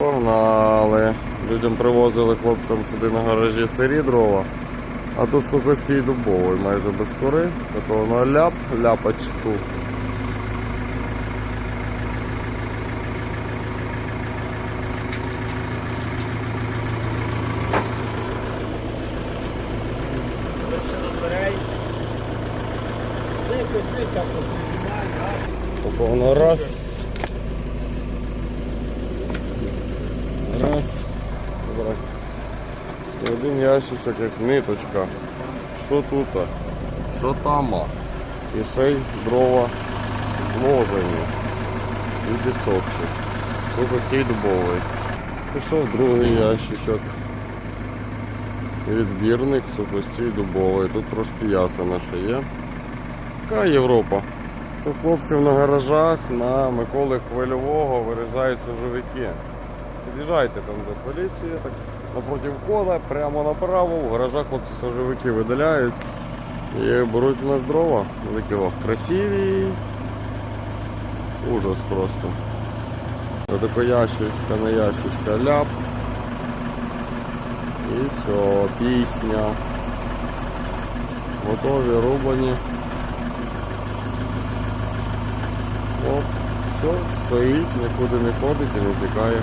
Погнали. Людям привозили хлопцям сюди на гаражі сирі дрова. А тут сухостій дубовий, майже без кори. Такого на ляп, ляпочку. Повно раз. Раз. Добре. Один ящичок, як ниточка. Що тут? Що там? І ще й дрова зложені. І підсохші. Сухостій дубовий. Пішов другий ящичок. Відбірник сухостій дубовий. Тут трошки ясена ще є. Така Європа. Це хлопців на гаражах на Миколи Хвильового вирізають сажовики. Під'їжджайте там до поліції, так напроти входа, прямо направо, в гаражах хлопці сажовики видаляють і беруть у нас дрова. Великі о, красиві. Ужас просто. Отако ящичка на ящичка ляп. І все, пісня. Готові, рубані. Оп, все, стоїть, нікуди не ходить і не тікає.